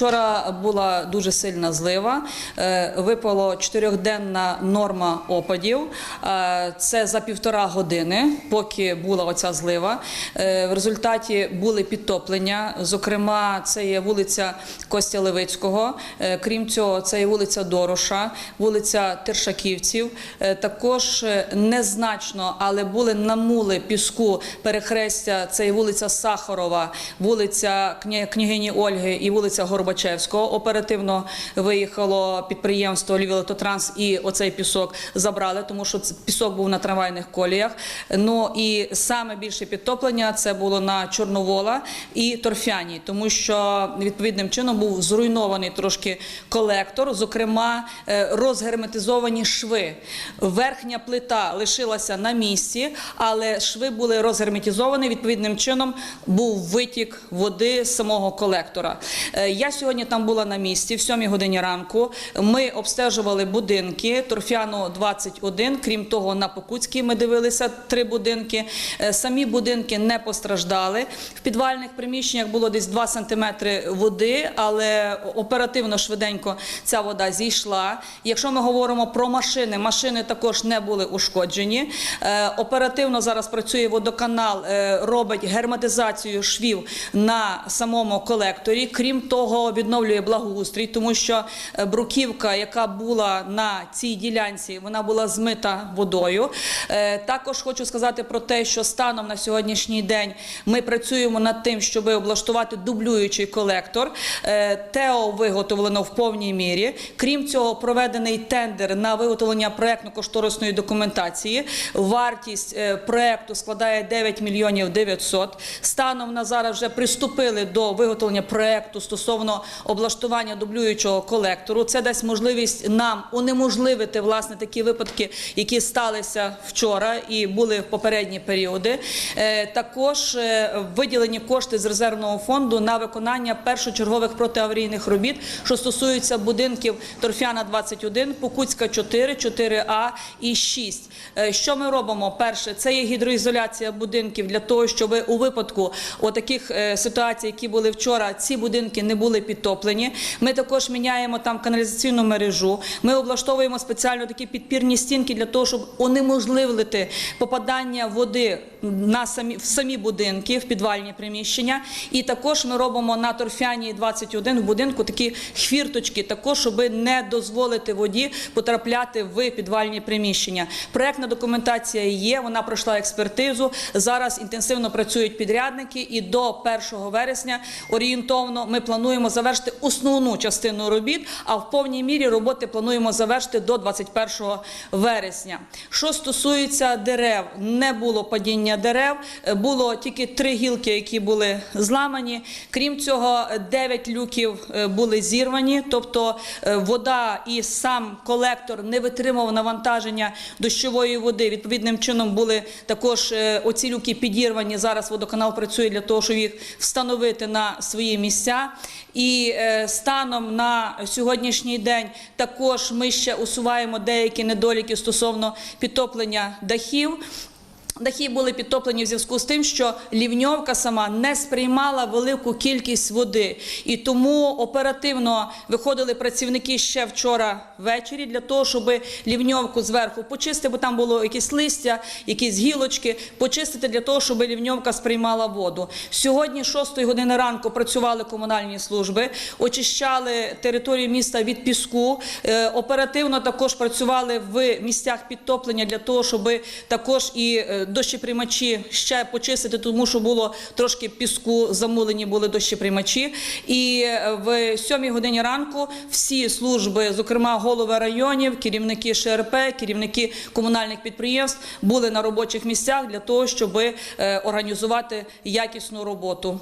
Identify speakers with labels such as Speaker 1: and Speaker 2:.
Speaker 1: Вчора була дуже сильна злива. Е, Випало чотирьохденна норма опадів. Е, Це за півтора години, поки була оця злива. Е, В результаті були підтоплення. Зокрема, це є вулиця Костя Левицького. Крім цього, це є вулиця Дороша, вулиця Тершаківців. Також незначно, але були намули піску перехрестя. Це є вулиця Сахарова, вулиця княгині Ольги і вулиця Горбачевського. Оперативно виїхало підприємство Львівелототранс і оцей пісок забрали, тому що пісок був на трамвайних коліях. Ну і саме більше підтоплення це було на Чорновола і Торфяні, тому що відповідним чином був зруйнований трошки колектор, зокрема е, розгерметизовані шви. Верхня плита лишилася на місці, але шви були розгерметизовані. Відповідним чином був витік води з самого колектора. Е, Я сьогодні там була на місці в 7 годині ранку. Ми обстежували будинки Торфяну 21. Крім того, на Покутській ми дивилися три будинки. Е, Самі будинки не постраждали. В підвальних приміщеннях було десь 2 сантиметри води, але оперативно швиденько ця вода зійшла. Якщо ми говоримо про машини, машини також не були ушкоджені. Е, Оперативно зараз працює водоканал, е, робить герметизацію швів на самому колекторі. Крім того, відновлює благоустрій, тому що е, бруківка, яка була на цій ділянці, вона була змита водою. Е, Також хочу сказати про те, що станом на сьогоднішній день ми працюємо над тим, щоб облаштувати дублюючий колектор. Е, ТЕО виготовлено в повній мірі. Крім цього, проведений тендер на виготовлення проектно-кошторисної документації. Вартість проекту складає 9 мільйонів 900. Станом на зараз вже приступили до виготовлення проекту стосовно облаштування дублюючого колектору. Це дасть можливість нам унеможливити власне такі випадки, які сталися вчора і були в попередні періоди. Е, Також е, виділені кошти з резервного фонду на виконання першочергових протиаварійних робіт, що стосуються будинків Торфяна 21, Покутська 4, 4А і 6. Е, Що ми робимо? Перше, це є гідроізоляція будинків для того, щоб у випадку таких ситуацій, які були вчора, ці будинки не були підтоплені. Ми також міняємо там каналізаційну мережу. Ми облаштовуємо спеціально такі підпірні стінки для того, щоб унеможливити попадання води на самі в самі будинки, в підвальні приміщення. І також ми робимо на торфяні 21 в будинку такі хвірточки, також щоб не дозволити воді потрапляти в підвальні приміщення. Проектна документація є, вона пройшла експертизу. Зараз інтенсивно працюють підрядники, і до 1 вересня орієнтовно ми плануємо завершити основну частину робіт. А в повній мірі роботи плануємо завершити до 21 вересня. Що стосується дерев, не було падіння дерев, е, було тільки три гілки, які були зламані. Крім цього, 9 люків е, були зірвані, тобто е, вода і сам колектор не витримував навантаження дощової води. Відповідним чином були також оці люки підірвані. Зараз водоканал працює для того, щоб їх встановити на свої місця. І е, станом на сьогоднішній день також ми ще усуваємо деякі недоліки стосовно підтоплення дахів. Дахи були підтоплені в зв'язку з тим, що лівньовка сама не сприймала велику кількість води, і тому оперативно виходили працівники ще вчора ввечері для того, щоб лівньовку зверху почистити, бо там було якісь листя, якісь гілочки, почистити для того, щоб лівньовка сприймала воду. Сьогодні, 6 години ранку, працювали комунальні служби, очищали територію міста від піску. Е, Оперативно також працювали в місцях підтоплення для того, щоб також і е, дощеприймачі ще почистити, тому що було трошки піску, замулені були дощеприймачі. І е, в 7 годині ранку всі служби, зокрема голови районів, керівники ШРП, керівники комунальних підприємств, були на робочих місцях для того, щоб е, організувати якісну роботу.